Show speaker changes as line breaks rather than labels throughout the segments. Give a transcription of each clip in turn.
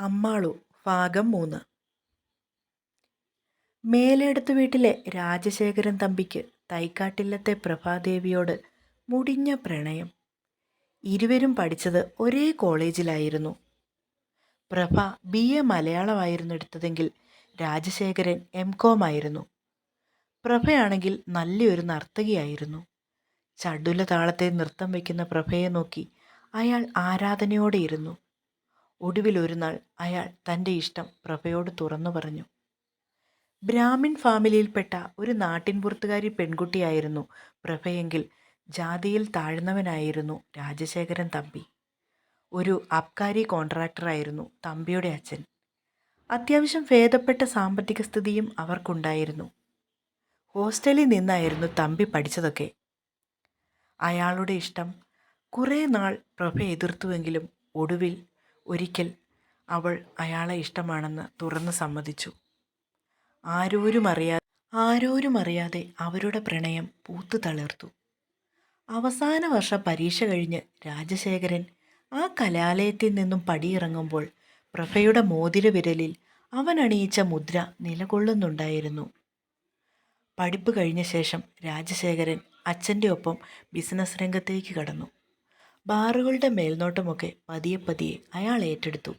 അമ്മാളു ഭാഗം മൂന്ന്. മേലെടുത്ത വീട്ടിലെ രാജശേഖരൻ തമ്പിക്ക് തൈക്കാട്ടില്ലത്തെ പ്രഭാദേവിയോട് മുടിഞ്ഞ പ്രണയം. ഇരുവരും പഠിച്ചത് ഒരേ കോളേജിലായിരുന്നു. പ്രഭ ബി എ മലയാളമായിരുന്നു എടുത്തതെങ്കിൽ രാജശേഖരൻ എം കോം ആയിരുന്നു. പ്രഭയാണെങ്കിൽ നല്ലൊരു നർത്തകിയായിരുന്നു. ചടുല താളത്തെ നൃത്തം വയ്ക്കുന്ന പ്രഭയെ നോക്കി അയാൾ ആരാധനയോടെ ഇരുന്നു. ഒടുവിൽ ഒരു നാൾ അയാൾ തന്റെ ഇഷ്ടം പ്രഭയോട് തുറന്നു പറഞ്ഞു. ബ്രാഹ്മിൻ ഫാമിലിയിൽപ്പെട്ട ഒരു നാട്ടിൻപുറത്തുകാരി പെൺകുട്ടിയായിരുന്നു പ്രഭയെങ്കിൽ ജാതിയിൽ താഴ്ന്നവനായിരുന്നു രാജശേഖരൻ തമ്പി. ഒരു അബ്കാരി കോൺട്രാക്ടറായിരുന്നു തമ്പിയുടെ അച്ഛൻ. അത്യാവശ്യം ഭേദപ്പെട്ട സാമ്പത്തിക സ്ഥിതിയും അവർക്കുണ്ടായിരുന്നു. ഹോസ്റ്റലിൽ നിന്നായിരുന്നു തമ്പി പഠിച്ചതൊക്കെ. അയാളുടെ ഇഷ്ടം കുറേ നാൾ പ്രഭ എതിർത്തുവെങ്കിലും ഒടുവിൽ ഒരിക്കൽ അവൾ അയാളെ ഇഷ്ടമാണെന്ന് തുറന്ന് സമ്മതിച്ചു. ആരോരും അറിയാതെ ആരോരും അറിയാതെ അവരുടെ പ്രണയം പൂത്തു തളിർത്തു. അവസാന വർഷ പരീക്ഷ കഴിഞ്ഞ് രാജശേഖരൻ ആ കലാലയത്തിൽ നിന്നും പടിയിറങ്ങുമ്പോൾ പ്രഭയുടെ മോതിര വിരലിൽ അവൻ അണിയിച്ച മുദ്ര നിലകൊള്ളുന്നുണ്ടായിരുന്നു. പഠിപ്പ് കഴിഞ്ഞ ശേഷം രാജശേഖരൻ അച്ഛന്റെ ഒപ്പം ബിസിനസ് രംഗത്തേക്ക് കടന്നു. ബാറുകളുടെ മേൽനോട്ടമൊക്കെ പതിയെ പതിയെ അയാൾ ഏറ്റെടുത്തു.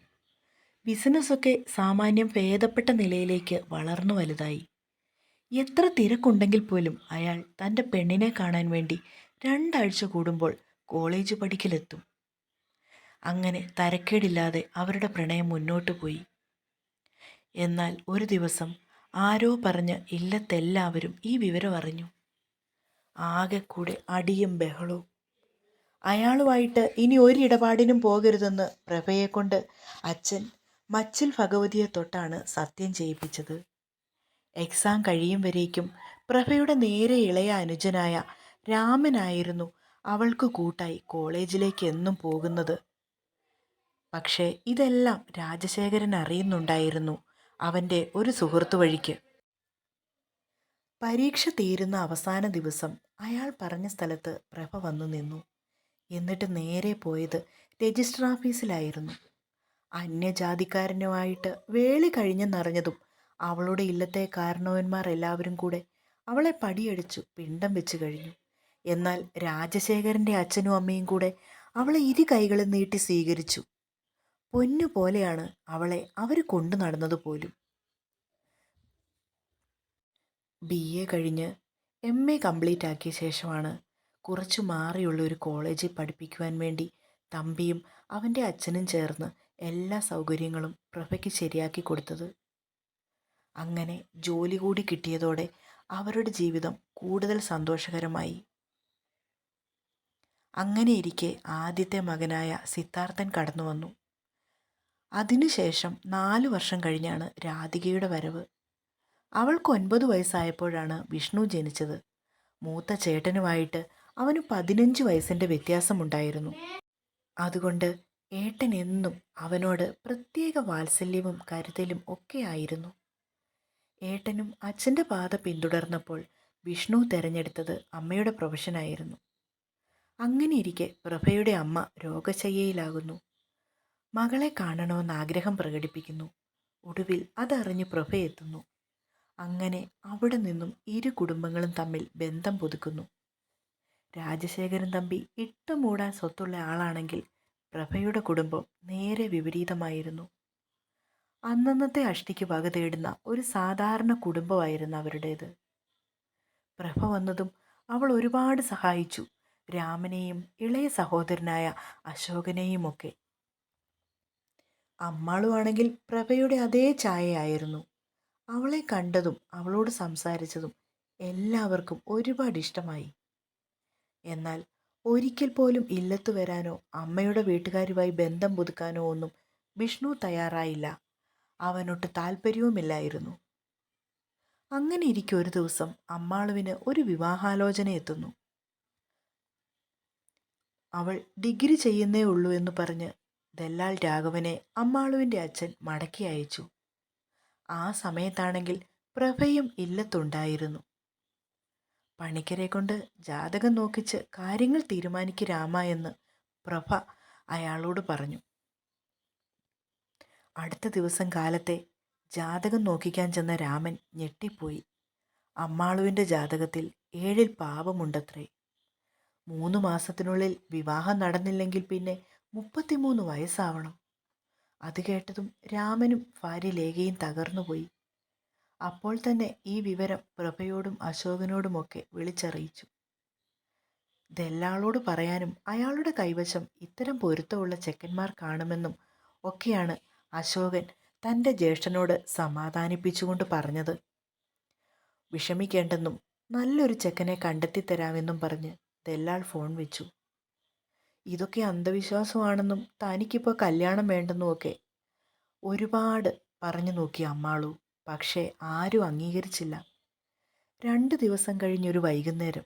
ബിസിനസ്സൊക്കെ സാമാന്യം ഭേദപ്പെട്ട നിലയിലേക്ക് വളർന്നു വലുതായി. എത്ര തിരക്കുണ്ടെങ്കിൽ പോലും അയാൾ തന്റെ പെണ്ണിനെ കാണാൻ വേണ്ടി രണ്ടാഴ്ച കൂടുമ്പോൾ കോളേജ് പഠിക്കലെത്തും. അങ്ങനെ തരക്കേടില്ലാതെ അവരുടെ പ്രണയം മുന്നോട്ട് പോയി. എന്നാൽ ഒരു ദിവസം ആരോ പറഞ്ഞ് ഇല്ലത്തെല്ലാവരും ഈ വിവരം അറിഞ്ഞു. ആകെക്കൂടെ കൂടെ അടിയും ബഹളവും. അയാളുമായിട്ട് ഇനി ഒരിടപാടിനും പോകരുതെന്ന് പ്രഭയെക്കൊണ്ട് അച്ഛൻ മച്ചിൽ ഭഗവതിയെ തൊട്ടാണ് സത്യം ചെയ്യിപ്പിച്ചത്. എക്സാം കഴിയും വരേക്കും പ്രഭയുടെ നേരെ ഇളയ അനുജനായ രാമനായിരുന്നു അവൾക്ക് കൂട്ടായി കോളേജിലേക്ക് എന്നും പോകുന്നത്. പക്ഷേ ഇതെല്ലാം രാജശേഖരൻ അറിയുന്നുണ്ടായിരുന്നു അവന്റെ ഒരു സുഹൃത്തു വഴിക്ക്. പരീക്ഷ തീരുന്ന അവസാന ദിവസം അയാൾ പറഞ്ഞ സ്ഥലത്ത് പ്രഭ വന്നു നിന്നു. എന്നിട്ട് നേരെ പോയത് രജിസ്റ്റർ ഓഫീസിലായിരുന്നു. അന്യജാതിക്കാരനുമായിട്ട് വേളി കഴിഞ്ഞെന്നറിഞ്ഞതും അവളുടെ ഇല്ലത്തെ കാരണവന്മാർ എല്ലാവരും കൂടെ അവളെ പടിയടിച്ചു പിണ്ടം വെച്ച് കഴിഞ്ഞു. എന്നാൽ രാജശേഖരന്റെ അച്ഛനും അമ്മയും കൂടെ അവളെ ഇരു കൈകളും നീട്ടി സ്വീകരിച്ചു. പൊന്നു പോലെയാണ് അവളെ അവർ കൊണ്ടു നടന്നത് പോലും. ബി എ കഴിഞ്ഞ് എം എ കംപ്ലീറ്റ് ആക്കിയ ശേഷമാണ് കുറച്ചു മാറിയുള്ള ഒരു കോളേജിൽ പഠിപ്പിക്കുവാൻ വേണ്ടി തമ്പിയും അവന്റെ അച്ഛനും ചേർന്ന് എല്ലാ സൗകര്യങ്ങളും പ്രഭയ്ക്ക് ശരിയാക്കി കൊടുത്തത്. അങ്ങനെ ജോലി കൂടി കിട്ടിയതോടെ അവരുടെ ജീവിതം കൂടുതൽ സന്തോഷകരമായി. അങ്ങനെ അങ്ങനെയിരിക്കെ ആദ്യത്തെ മകനായ സിദ്ധാർത്ഥൻ കടന്നു വന്നു. അതിനുശേഷം നാലു വർഷം കഴിഞ്ഞാണ് രാധികയുടെ വരവ്. അവൾക്ക് ഒൻപത് വയസ്സായപ്പോഴാണ് വിഷ്ണു ജനിച്ചത്. മൂത്ത ചേട്ടനുമായിട്ട് അവന് പതിനഞ്ച് വയസ്സിന്റെ വ്യത്യാസമുണ്ടായിരുന്നു. അതുകൊണ്ട് ഏട്ടൻ എന്നും അവനോട് പ്രത്യേക വാത്സല്യവും കരുതലും ഒക്കെയായിരുന്നു ഏട്ടനും അച്ഛന്റെ പാത പിന്തുടർന്നപ്പോൾ വിഷ്ണു തിരഞ്ഞെടുത്തത് അമ്മയുടെ പ്രൊഫഷനായിരുന്നു അങ്ങനെയിരിക്കെ പ്രഭയുടെ അമ്മ രോഗശയ്യയിലാകുന്നു. മകളെ കാണണമെന്ന് ആഗ്രഹം പ്രകടിപ്പിക്കുന്നു. ഒടുവിൽ അതറിഞ്ഞ് പ്രഭ എത്തുന്നു. അങ്ങനെ അവിടെ നിന്നും ഇരു കുടുംബങ്ങളും തമ്മിൽ ബന്ധം പുതുക്കുന്നു. രാജശേഖരൻ തമ്പി ഇട്ടുമൂടാൻ സ്വത്തുള്ള ആളാണെങ്കിൽ പ്രഭയുടെ കുടുംബം നേരെ വിപരീതമായിരുന്നു. അന്നന്നത്തെ അഷ്ടിക്ക് വക തേടുന്ന ഒരു സാധാരണ കുടുംബമായിരുന്നു അവരുടേത്. പ്രഭ വന്നതും അവൾ ഒരുപാട് സഹായിച്ചു രാമനെയും ഇളയ സഹോദരനായ അശോകനെയുമൊക്കെ അമ്മാളുവാണെങ്കിൽ പ്രഭയുടെ അതേ ചായയായിരുന്നു അവളെ കണ്ടതും അവളോട് സംസാരിച്ചതും എല്ലാവർക്കും ഒരുപാട് ഇഷ്ടമായി. എന്നാൽ ഒരിക്കൽ പോലും ഇല്ലത്തു വരാനോ അമ്മയുടെ വീട്ടുകാരുമായി ബന്ധം പുതുക്കാനോ ഒന്നും വിഷ്ണു തയ്യാറായില്ല. അവനൊട്ട് താല്പര്യവുമില്ലായിരുന്നു അങ്ങനെ ഇരിക്കും ഒരു ദിവസം അമ്മാളുവിന് ഒരു വിവാഹാലോചന എത്തുന്നു. അവൾ ഡിഗ്രി ചെയ്യുന്നേ ഉള്ളൂ എന്ന് പറഞ്ഞ് ദല്ലാൽ രാഘവനെ അമ്മാളുവിന്റെ അച്ഛൻ മടക്കി അയച്ചു. ആ സമയത്താണെങ്കിൽ പ്രഭയും ഇല്ലത്തുണ്ടായിരുന്നു. പണിക്കരെ കൊണ്ട് ജാതകം നോക്കിച്ച് കാര്യങ്ങൾ തീരുമാനിക്കു രാമ എന്ന് പ്രഭ അയാളോട് പറഞ്ഞു. അടുത്ത ദിവസം കാലത്തെ ജാതകം നോക്കിക്കാൻ ചെന്ന രാമൻ ഞെട്ടിപ്പോയി. അമ്മാളുവിന്റെ ജാതകത്തിൽ ഏഴിൽ പാപമുണ്ടത്രേ. മൂന്ന് മാസത്തിനുള്ളിൽ വിവാഹം നടന്നില്ലെങ്കിൽ പിന്നെ മുപ്പത്തിമൂന്ന് വയസ്സാവണം. അത് കേട്ടതും രാമനും ഭാര്യ ലേഖയും തകർന്നുപോയി. അപ്പോൾ തന്നെ ഈ വിവരം പ്രഭയോടും അശോകനോടുമൊക്കെ വിളിച്ചറിയിച്ചു. ദല്ലാളോട് പറയാനും അയാളുടെ കൈവശം ഇത്തരം പൊരുത്തമുള്ള ചെക്കന്മാർ കാണുമെന്നും ഒക്കെയാണ് അശോകൻ തന്റെ ജ്യേഷ്ഠനോട് സമാധാനിപ്പിച്ചുകൊണ്ട് പറഞ്ഞത്. വിഷമിക്കേണ്ടെന്നും നല്ലൊരു ചെക്കനെ കണ്ടെത്തിത്തരാമെന്നും പറഞ്ഞ് ദല്ലാൾ ഫോൺ വെച്ചു. ഇതൊക്കെ അന്ധവിശ്വാസമാണെന്നും തനിക്കിപ്പോൾ കല്യാണം വേണ്ടെന്നും വേണ്ടെന്നുമൊക്കെ ഒരുപാട് പറഞ്ഞു നോക്കി അമ്മാളു. പക്ഷേ ആരും അംഗീകരിച്ചില്ല. രണ്ട് ദിവസം കഴിഞ്ഞൊരു വൈകുന്നേരം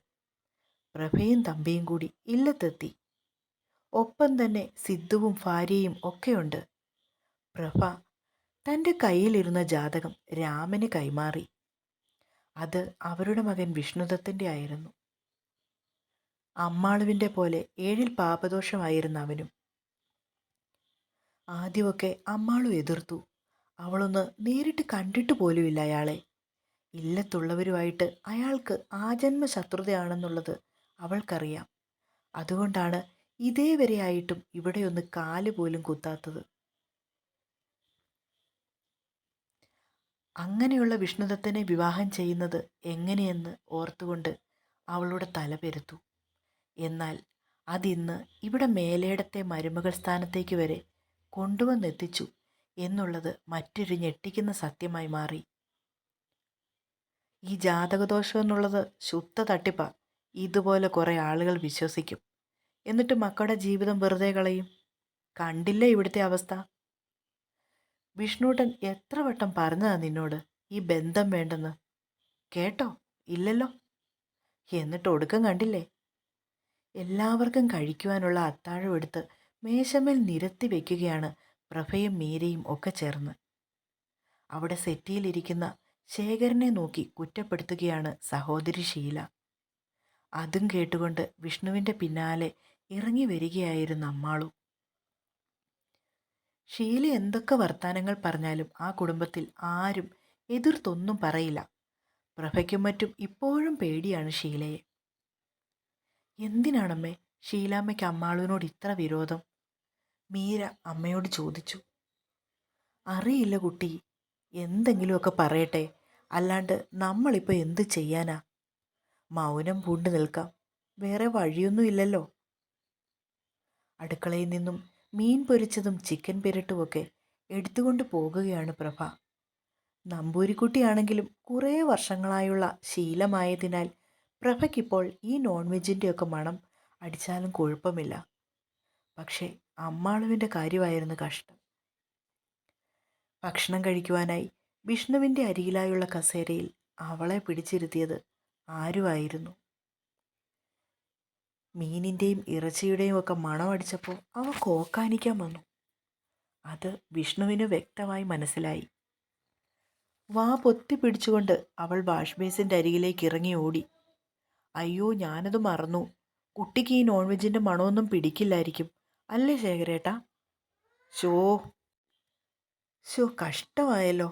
പ്രഭയും തമ്പിയും കൂടി ഇല്ലത്തെത്തി. ഒപ്പം തന്നെ സിദ്ധുവും ഭാര്യയും ഒക്കെയുണ്ട്. പ്രഭ തന്റെ കയ്യിലിരുന്ന ജാതകം രാമന് കൈമാറി. അത് അവരുടെ മകൻ വിഷ്ണുദത്തിന്റെ ആയിരുന്നു. അമ്മാളുവിന്റെ പോലെ ഏഴിൽ പാപദോഷമായിരുന്നു അവനും ആദ്യമൊക്കെ അമ്മാളു എതിർത്തു. അവളൊന്ന് നേരിട്ട് കണ്ടിട്ട് പോലുമില്ല അയാളെ. ഇല്ലത്തുള്ളവരുമായിട്ട് അയാൾക്ക് ആജന്മ ശത്രുതയാണെന്നുള്ളത് അവൾക്കറിയാം. അതുകൊണ്ടാണ് ഇതേവരെയായിട്ടും ഇവിടെയൊന്ന് കാൽ പോലും കുത്താത്തത്. അങ്ങനെയുള്ള വിഷ്ണുദത്തനെ വിവാഹം ചെയ്യുന്നത് എങ്ങനെയെന്ന് ഓർത്തുകൊണ്ട് അവളുടെ തല പെരുത്തു. എന്നാൽ അതിന്ന് ഇവിടെ മേലേടത്തെ മരുമകൾ സ്ഥാനത്തേക്ക് വരെ കൊണ്ടുവന്നെത്തിച്ചു. എന്നുള്ളത് മറ്റൊരു ഞെട്ടിക്കുന്ന സത്യമായി മാറി. ഈ ജാതകദോഷം എന്നുള്ളത് ശുദ്ധ തട്ടിപ്പ. ഇതുപോലെ കുറേ ആളുകൾ വിശ്വസിക്കും. എന്നിട്ട് മക്കളുടെ ജീവിതം വെറുതെ കളയും. കണ്ടില്ല ഇവിടുത്തെ അവസ്ഥ. വിഷ്ണുട്ടൻ എത്ര വട്ടം പറഞ്ഞതാ നിന്നോട്? ഈ ബന്ധം വേണ്ടെന്ന്. കേട്ടോ? ഇല്ലല്ലോ. എന്നിട്ട് ഒടുക്കം കണ്ടില്ലേ? എല്ലാവർക്കും കഴിക്കുവാനുള്ള അത്താഴം എടുത്ത് മേശമേൽ നിരത്തി വയ്ക്കുകയാണ് പ്രഭയും മീരയും ഒക്കെ ചേർന്ന്. അവിടെ സെറ്റിയിലിരിക്കുന്ന ശേഖരനെ നോക്കി കുറ്റപ്പെടുത്തുകയാണ് സഹോദരി ഷീല. അതും കേട്ടുകൊണ്ട് വിഷ്ണുവിന്റെ പിന്നാലെ ഇറങ്ങി വരികയായിരുന്നു അമ്മാളു. ഷീല എന്തൊക്കെ വർത്തമാനങ്ങൾ പറഞ്ഞാലും ആ കുടുംബത്തിൽ ആരും എതിർത്തൊന്നും പറയില്ല. പ്രഭയ്ക്കും മറ്റും ഇപ്പോഴും പേടിയാണ് ഷീലയെ. എന്തിനാണമ്മേ ഷീലാമ്മയ്ക്ക് അമ്മാളുവിനോട് ഇത്ര വിരോധം? മീര അമ്മയോട് ചോദിച്ചു. അറിയില്ല കുട്ടി എന്തെങ്കിലുമൊക്കെ പറയട്ടെ. അല്ലാണ്ട് നമ്മളിപ്പോൾ എന്ത് ചെയ്യാനാ? മൗനം പൂണ്ടു നിൽക്കാം. വേറെ വഴിയൊന്നുമില്ലല്ലോ അടുക്കളയിൽ നിന്നും മീൻ പൊരിച്ചതും ചിക്കൻ പെരട്ടുമൊക്കെ എടുത്തുകൊണ്ട് പോകുകയാണ് പ്രഭ. നമ്പൂരിക്കുട്ടിയാണെങ്കിലും കുറേ വർഷങ്ങളായുള്ള ശീലമായതിനാൽ പ്രഭയ്ക്കിപ്പോൾ ഈ നോൺ വെജിന്റെയൊക്കെ മണം അടിച്ചാലും കുഴപ്പമില്ല. പക്ഷേ അമ്മാളുവിന്റെ കാര്യമായിരുന്നു കഷ്ടം. ഭക്ഷണം കഴിക്കുവാനായി വിഷ്ണുവിന്റെ അരികിലായുള്ള കസേരയിൽ അവളെ പിടിച്ചിരുത്തിയത് ആരുമായിരുന്നു? മീനിന്റെയും ഇറച്ചിയുടെയും ഒക്കെ മണമടിച്ചപ്പോൾ അവ കോക്കാനിക്കാൻ വന്നു. അത് വിഷ്ണുവിന് വ്യക്തമായി മനസ്സിലായി. വാ പൊത്തി പിടിച്ചുകൊണ്ട് അവൾ വാഷ് ബേസിന്റെ അരികിലേക്ക് ഇറങ്ങി ഓടി. അയ്യോ ഞാനത് മറന്നു. കുട്ടിക്ക് ഈ നോൺ വെജിന്റെ മണമൊന്നും പിടിക്കില്ലായിരിക്കും. അല്ലേ ശേഖരേട്ടാ? Show show കഷ്ടമായല്ലോ.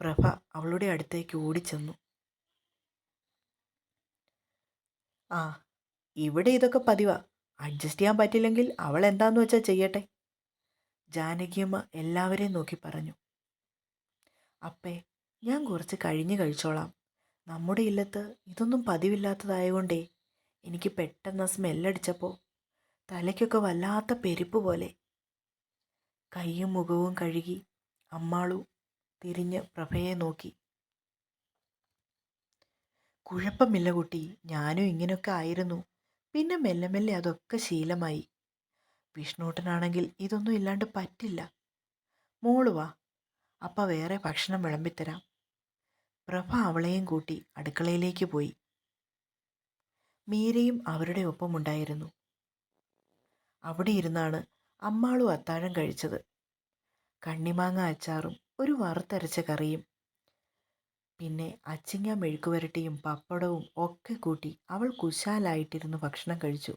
പ്രഭ അവളുടെ അടുത്തേക്ക് ഓടിച്ചെന്നു. ആ ഇവിടെ ഇതൊക്കെ പതിവാ. അഡ്ജസ്റ്റ് ചെയ്യാൻ പറ്റില്ലെങ്കിൽ അവൾ എന്താന്ന് വെച്ചാൽ ചെയ്യട്ടെ? ജാനകിയമ്മ എല്ലാവരെയും നോക്കി പറഞ്ഞു. അപ്പേ ഞാൻ കുറച്ച് കഴിഞ്ഞ് കഴിച്ചോളാം. നമ്മുടെ ഇല്ലത്ത് ഇതൊന്നും പതിവില്ലാത്തതായതുകൊണ്ടേ എനിക്ക് പെട്ടെന്ന് സ്മെല്ലടിച്ചപ്പോൾ തലയ്ക്കൊക്കെ വല്ലാത്ത പെരുപ്പ് പോലെ. കൈയും മുഖവും കഴുകി അമ്മാളു തിരിഞ്ഞ് പ്രഭയെ നോക്കി. കുഴപ്പമില്ല കുട്ടി ഞാനും ഇങ്ങനെയൊക്കെ ആയിരുന്നു. പിന്നെ മെല്ലെ മെല്ലെ അതൊക്കെ ശീലമായി. വിഷ്ണൂട്ടനാണെങ്കിൽ ഇതൊന്നും ഇല്ലാണ്ട് പറ്റില്ല. മോൾ വാ അപ്പ വേറെ ഭക്ഷണം വിളമ്പിത്തരാം. പ്രഭ അവളെയും കൂട്ടി അടുക്കളയിലേക്ക് പോയി. മീരയും അവരുടെ ഒപ്പമുണ്ടായിരുന്നു. അവിടെ ഇരുന്നാണ് അമ്മാളും അത്താഴം കഴിച്ചത്. കണ്ണിമാങ്ങ അച്ചാറും ഒരു വറുത്തരച്ച കറിയും. പിന്നെ അച്ചിങ്ങ മെഴുക്കുവരട്ടിയും പപ്പടവും ഒക്കെ കൂട്ടി അവൾ കുശാലായിട്ടിരുന്ന് ഭക്ഷണം കഴിച്ചു.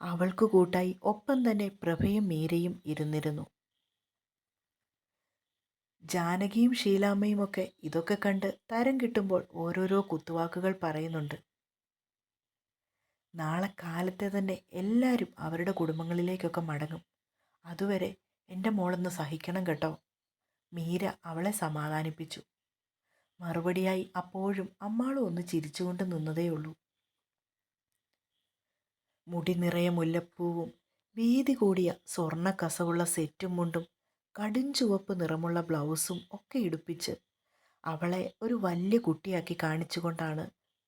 അവൾക്ക് കൂട്ടായി ഒപ്പം തന്നെ പ്രഭയും മീരയും ഇരുന്നിരുന്നു. ജാനകിയും ഷീലാമ്മയും ഒക്കെ ഇതൊക്കെ കണ്ട് തരം കിട്ടുമ്പോൾ ഓരോരോ കുത്തുവാക്കുകൾ പറയുന്നുണ്ട്. നാളെ കാലത്തെ തന്നെ എല്ലാവരും അവരുടെ കുടുംബങ്ങളിലേക്കൊക്കെ മടങ്ങും. അതുവരെ എന്റെ മോളൊന്ന് സഹിക്കണം കേട്ടോ. മീര അവളെ സമാധാനിപ്പിച്ചു. മറുപടിയായി അപ്പോഴും അമ്മാളും ഒന്ന് ചിരിച്ചുകൊണ്ട് നിന്നതേയുള്ളൂ മുടി നിറയെ മുല്ലപ്പൂവും വീതി കൂടിയ സ്വർണ കസവുള്ള സെറ്റും മുണ്ടും കടുംചുവപ്പ് നിറമുള്ള ബ്ലൗസും ഒക്കെ ഇടുപ്പിച്ച് അവളെ ഒരു വലിയ കുട്ടിയാക്കി കാണിച്ചുകൊണ്ടാണ്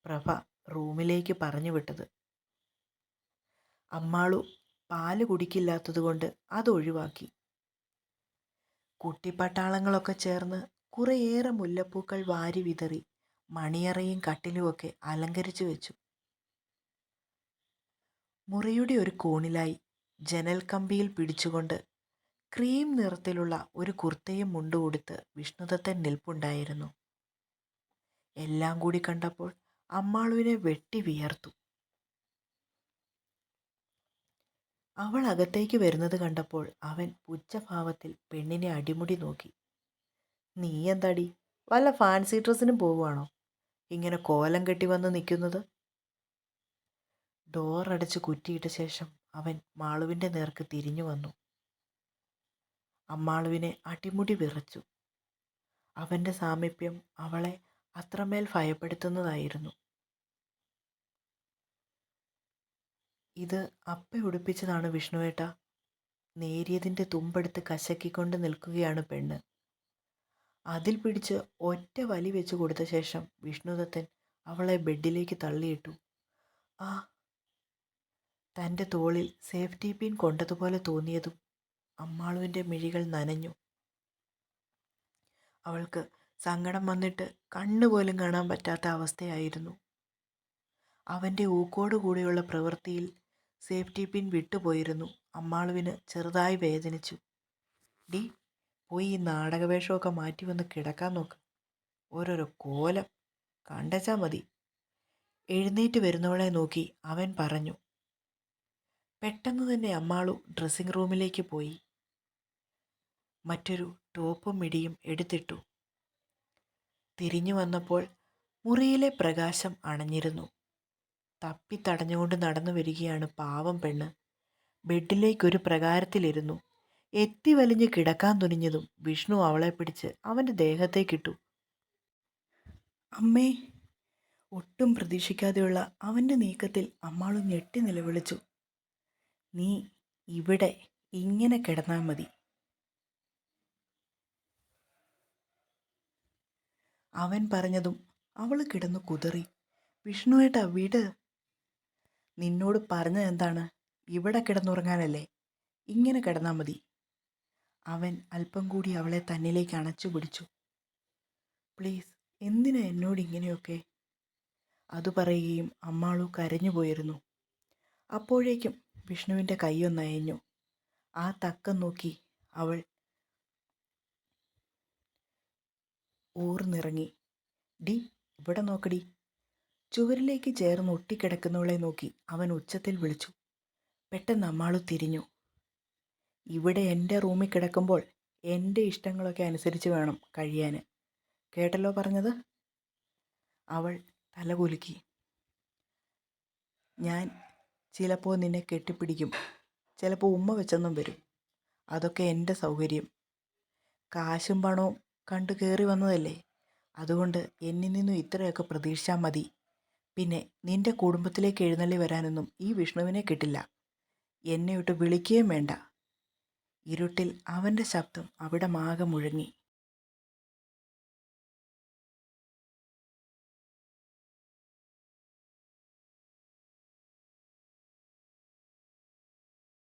പ്രഭ റൂമിലേക്ക് പറഞ്ഞു വിട്ടത്. അമ്മാളു പാൽ കുടിക്കില്ലാത്തതുകൊണ്ട് അതൊഴിവാക്കി കുട്ടിപ്പട്ടാളങ്ങളൊക്കെ ചേർന്ന് കുറേയേറെ മുല്ലപ്പൂക്കൾ വാരി വിതറി മണിയറയും കട്ടിലുമൊക്കെ അലങ്കരിച്ചു വെച്ചു. മുറിയുടെ ഒരു കോണിലായി ജനൽ കമ്പിയിൽ പിടിച്ചുകൊണ്ട് ക്രീം നിറത്തിലുള്ള ഒരു കുർത്തയും മുണ്ടുകൊടുത്ത് വിഷ്ണുദത്തൻ നിൽപ്പുണ്ടായിരുന്നു. എല്ലാം കൂടി കണ്ടപ്പോൾ അമ്മാളുവിനെ വെട്ടി വിയർത്തു. അവൾ അകത്തേക്ക് വരുന്നത് കണ്ടപ്പോൾ അവൻ പുച്ഛഭാവത്തിൽ പെണ്ണിനെ അടിമുടി നോക്കി. നീ എന്താടി വല്ല ഫാൻസി ഡ്രസ്സിനും പോവുകയാണോ? ഇങ്ങനെ കോലം കെട്ടി വന്ന് നിൽക്കുന്നത്? ഡോർ അടച്ച് കുറ്റിയിട്ട ശേഷം അവൻ മാളുവിന്റെ നേർക്ക് തിരിഞ്ഞു വന്നു. അമ്മാളുവിനെ അടിമുടി വിറച്ചു. അവന്റെ സാമീപ്യം അവളെ അത്രമേൽ ഭയപ്പെടുത്തുന്നതായിരുന്നു. ഇത് അപ്പ ഉടുപ്പിച്ചതാണ് വിഷ്ണുവേട്ട. നേരിയതിന്റെ തുമ്പെടുത്ത് കശക്കിക്കൊണ്ട് നിൽക്കുകയാണ് പെണ്ണ്. അതിൽ പിടിച്ച് ഒറ്റ വലി വെച്ച് കൊടുത്ത ശേഷം വിഷ്ണുദത്തൻ അവളെ ബെഡിലേക്ക് തള്ളിയിട്ടു. ആ തന്റെ തോളിൽ സേഫ്റ്റി പിൻ കൊണ്ടതുപോലെ തോന്നിയതും അമ്മാളുവിന്റെ മിഴികൾ നനഞ്ഞു. അവൾക്ക് സങ്കടം വന്നിട്ട് കണ്ണുപോലും കാണാൻ പറ്റാത്ത അവസ്ഥയായിരുന്നു. അവന്റെ ഊക്കോടുകൂടിയുള്ള പ്രവൃത്തിയിൽ സേഫ്റ്റി പിൻ വിട്ടുപോയിരുന്നു അമ്മാളുവിന് ചെറുതായി വേദനിച്ചു. ഡി പോയി ഈ നാടകവേഷമൊക്കെ മാറ്റി വന്ന് കിടക്കാൻ നോക്ക്. ഓരോരോ കോലം. കണ്ടച്ചാൽ മതി. എഴുന്നേറ്റ് വരുന്നവളെ നോക്കി അവൻ പറഞ്ഞു. പെട്ടെന്ന് തന്നെ അമ്മാളു ഡ്രസ്സിംഗ് റൂമിലേക്ക് പോയി. മറ്റൊരു ടോപ്പും മിടിയും എടുത്തിട്ടു. തിരിഞ്ഞു വന്നപ്പോൾ മുറിയിലെ പ്രകാശം അണഞ്ഞിരുന്നു. തപ്പി തടഞ്ഞുകൊണ്ട് നടന്നു വരികയാണ് പാവം പെണ്ണ്. ബെഡിലേക്കൊരു പ്രകാരത്തിലിരുന്നു. എത്തി വലിഞ്ഞ് കിടക്കാൻ തുനിഞ്ഞതും വിഷ്ണു അവളെ പിടിച്ച് അവന്റെ ദേഹത്തേക്കിട്ടു അമ്മേ ഒട്ടും പ്രതീക്ഷിക്കാതെയുള്ള അവന്റെ നീക്കത്തിൽ അമ്മാളും ഞെട്ടി നിലവിളിച്ചു. നീ ഇവിടെ ഇങ്ങനെ കിടന്നാൽ മതി. അവൻ പറഞ്ഞതും അവൾ കിടന്നു കുതറി. വിഷ്ണുവേട്ടാ വിട് നിന്നോട് പറഞ്ഞത് എന്താണ്? ഇവിടെ കിടന്നുറങ്ങാനല്ലേ? ഇങ്ങനെ കിടന്നാൽ മതി. അവൻ അല്പം കൂടി അവളെ തന്നിലേക്ക് അണച്ചു പിടിച്ചു. പ്ലീസ് എന്തിനാ എന്നോട് ഇങ്ങനെയൊക്കെ? അത് പറയുകയും അമ്മാളു കരഞ്ഞു പോയിരുന്നു. അപ്പോഴേക്കും വിഷ്ണുവിന്റെ കൈയൊന്നയഞ്ഞു ആ തക്കം നോക്കി അവൾ ഊർന്നിറങ്ങി. ഡി ഇവിടെ നോക്കടി ചുവരിലേക്ക് ചേർന്ന് ഒട്ടിക്കിടക്കുന്നവളെ നോക്കി അവൻ ഉച്ചത്തിൽ വിളിച്ചു. പെട്ടെന്ന് അമ്മാളു തിരിഞ്ഞു. ഇവിടെ എന്റെ റൂമിൽ കിടക്കുമ്പോൾ എന്റെ ഇഷ്ടങ്ങളൊക്കെ അനുസരിച്ച് വേണം കഴിയാൻ. കേട്ടല്ലോ പറഞ്ഞത്? അവൾ തലകുലുക്കി. ഞാൻ ചിലപ്പോൾ നിന്നെ കെട്ടിപ്പിടിക്കും. ചിലപ്പോൾ ഉമ്മ വെച്ചെന്നും വരും. അതൊക്കെ എന്റെ സൗകര്യം. കാശും പണവും കണ്ടു കയറി വന്നതല്ലേ. അതുകൊണ്ട് എന്നിൽ നിന്നും ഇത്രയൊക്കെ പ്രതീക്ഷിച്ചാൽ മതി. പിന്നെ നിന്റെ കുടുംബത്തിലേക്ക് എഴുന്നള്ളി വരാനൊന്നും ഈ വിഷ്ണുവിനെ കിട്ടില്ല. എന്നെ വിട്ട് വിളിക്കുകയും വേണ്ട. ഇരുട്ടിൽ അവന്റെ ശബ്ദം അവിടെ മാകെ മുഴങ്ങി.